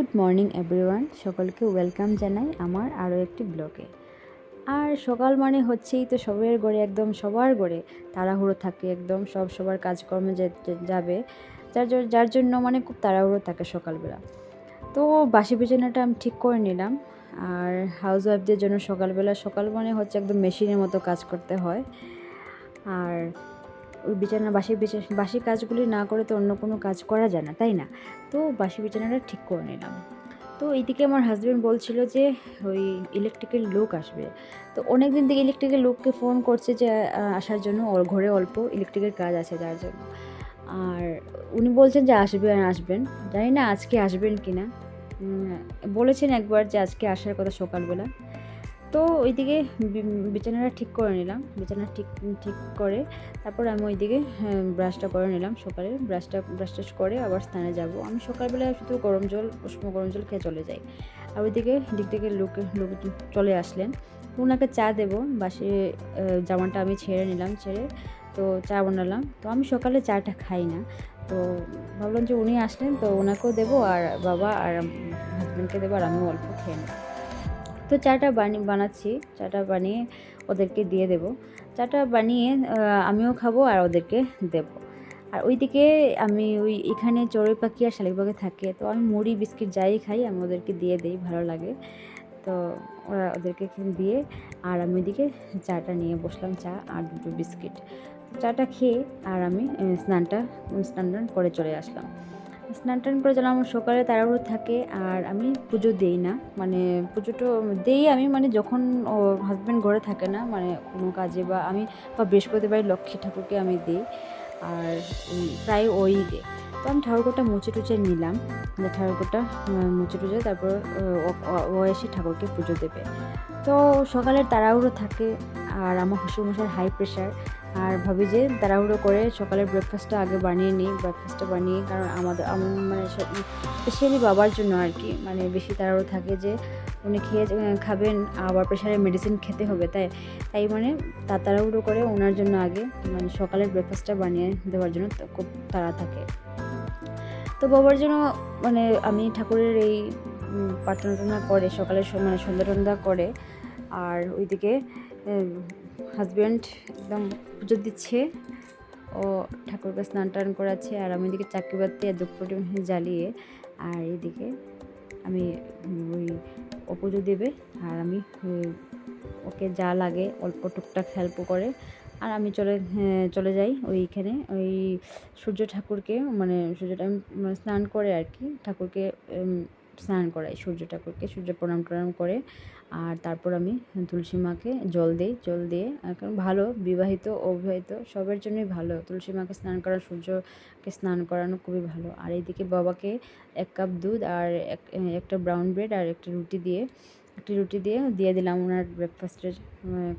Good morning everyone, সকলকে welcome জানাই আমার আরও একটি ব্লগে। আর সকাল মানে হচ্ছেই তো সবার গড়ে, একদম সবার গড়ে। তাড়াহুড়ো থাকে একদম, সব সবার কাজকর্মে যাবে, যার যার জন্য মানে খুব তাড়াহুড়ো থাকে সকালবেলা। তো বাসি বিছানাটা আমি ঠিক করে নিলাম। আর হাউস ওয়াইফদের জন্য সকালবেলা, সকাল মানে হচ্ছে একদম মেশিনের মতো কাজ করতে হয়। আর ওই বিছানা, বাসি বাসি কাজগুলি না করে তো অন্য কোনো কাজ করা যায় না, তাই না? তো বাসি বিছানাটা ঠিক করে নিলাম। তো এইদিকে আমার হাজব্যান্ড বলছিল যে, ওই ইলেকট্রিক্যাল লোক আসবে। তো অনেক দিন থেকে ইলেকট্রিক্যাল লোককে ফোন করছে যে আসার জন্য ওর ঘরে অল্প ইলেকট্রিকের কাজ আছে যার জন্য। আর উনি বলছেন যে আসবেন আসবেন। জানি না আজকে আসবেন কি না বলেছেন একবার যে, আজকে আসার কথা সকালবেলা। তো ওইদিকে বিছানাটা ঠিক করে নিলাম। বিছানা ঠিক ঠিক করে তারপর আমি ওইদিকে হ্যাঁ, ব্রাশটা করে নিলাম সকালে। ব্রাশটা ব্রাশ টাশ করে আবার স্থানে যাব। আমি সকালবেলা শুধু গরম জল উষ্ণ গরম জল খেয়ে চলে যাই। আর ওইদিকে দিক থেকে লোক লোক চলে আসলেন। ওনাকে চা দেবো। বাসে জামাটা আমি ছেড়ে নিলাম ছেড়ে তো চা বানালাম। তো আমি সকালে চাটা খাই না। তো ভাবলাম যে উনি আসলেন তো ওনাকেও দেবো আর বাবা আর হাজব্যান্ডকে দেবো আর আমিও অল্প খেয়ে নেব। তো চাটা বানিয়ে বানাচ্ছি। চাটা বানিয়ে ওদেরকে দিয়ে দেবো। চাটা বানিয়ে আমিও খাব আর ওদেরকে দেবো। আর ওইদিকে আমি ওই এখানে চড়ুই পাখি আর শালিক পাখি থাকে। তো আমি মুড়ি, বিস্কিট যাই খাই, আমি ওদেরকে দিয়ে দিই, ভালো লাগে। তো ওরা ওদেরকে দিয়ে, আর আমি ওইদিকে চাটা নিয়ে বসলাম, চা আর দুটো বিস্কিট। চাটা খেয়ে আর আমি স্নানটা স্নান করে চলে আসলাম। স্নান টান করে যেন আমার সকালে তাড়াহুড়ো থাকে, আর আমি পুজো দেই না। মানে পুজোটা দেই আমি মানে যখন ও হাজব্যান্ড ঘরে থাকে না মানে কোনো কাজে বা আমি বা বৃহস্পতিবার লক্ষ্মী ঠাকুরকে আমি দিই। আর প্রায় ওই দিই তো আমি ঠাকুরটা মুছে টুচে নিলাম। ঠাকুরটা মুছে টুচে তারপর, ও- এসে ঠাকুরকে পুজো দেবে। তো সকালের তাড়াহুড়ো থাকে আর আমার শ্বশুরমশাই হাই প্রেশার আর ভাবি যে তাড়াহুড়ো করে সকালের ব্রেকফাস্টটা আগে বানিয়ে নিই ব্রেকফাস্টটা বানিয়ে কারণ আমাদের মানে স্পেশালি বাবার জন্য আর কি। মানে বেশি তাড়াহুড়ো থাকে যে উনি খেয়ে খাবেন আবার প্রেশারের মেডিসিন খেতে হবে, তাই তাই মানে তা তাড়াহুড়ো করে ওনার জন্য আগে মানে সকালের ব্রেকফাস্টটা বানিয়ে দেওয়ার জন্য খুব তাড়া থাকে। তো বাবার জন্য মানে আমি ঠাকুরের এই প্রার্থনা করে সকালের মানে সন্ধ্যা টন্ধা করে, আর ওইদিকে হাজব্যান্ড একদম পুজো দিচ্ছে, ও ঠাকুরকে স্নান টান করাচ্ছে, আর আমি এদিকে চাকরি বাতি আর দুপুরে জ্বালিয়ে, আর এইদিকে আমি ওই অপুজো দেবে। আর আমি ওকে যা লাগে, অল্প টুকটাক হেল্প করে। আর আমি চলে চলে যাই ওইখানে। ওই সূর্য ঠাকুরকে মানে সূর্যটা আমি মানে স্নান করে আর কি। ঠাকুরকে স্নান করাই সূর্য ঠাকুরকে সূর্য প্রণাম টনাম করে। আর তারপর আমি তুলসী মাকে জল দিই, জল দিয়ে কারণ ভালো, বিবাহিত, অবিবাহিত, সবার জন্যই ভালো। তুলসী মাকে স্নান করা, সূর্যকে স্নান করানো খুবই ভালো। আর এইদিকে বাবাকে এক কাপ দুধ আর এক একটা ব্রাউন ব্রেড আর একটা রুটি দিয়ে, একটি রুটি দিয়ে দিয়ে দিলাম ওনার ব্রেকফাস্টের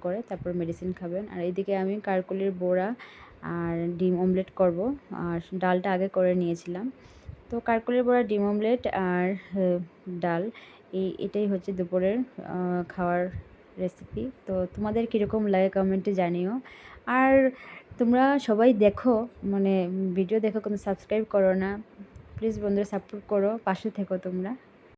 করে। তারপর মেডিসিন খাবেন। আর এইদিকে আমি কারকুলির বড়া আর ডিম অমলেট করব। আর ডালটা আগে করে নিয়েছিলাম। তো কারকুলের বড়া ডিম অমলেট আর ডাল। এই, এটাই হচ্ছে দুপুরের খাওয়ার রেসিপি তো তোমাদের কীরকম লাগে কমেন্টে জানিও। আর তোমরা সবাই দেখো মানে ভিডিও দেখো কিন্তু সাবস্ক্রাইব করো না। প্লিজ বন্ধুরা সাপোর্ট করো, পাশে থেকো তোমরা।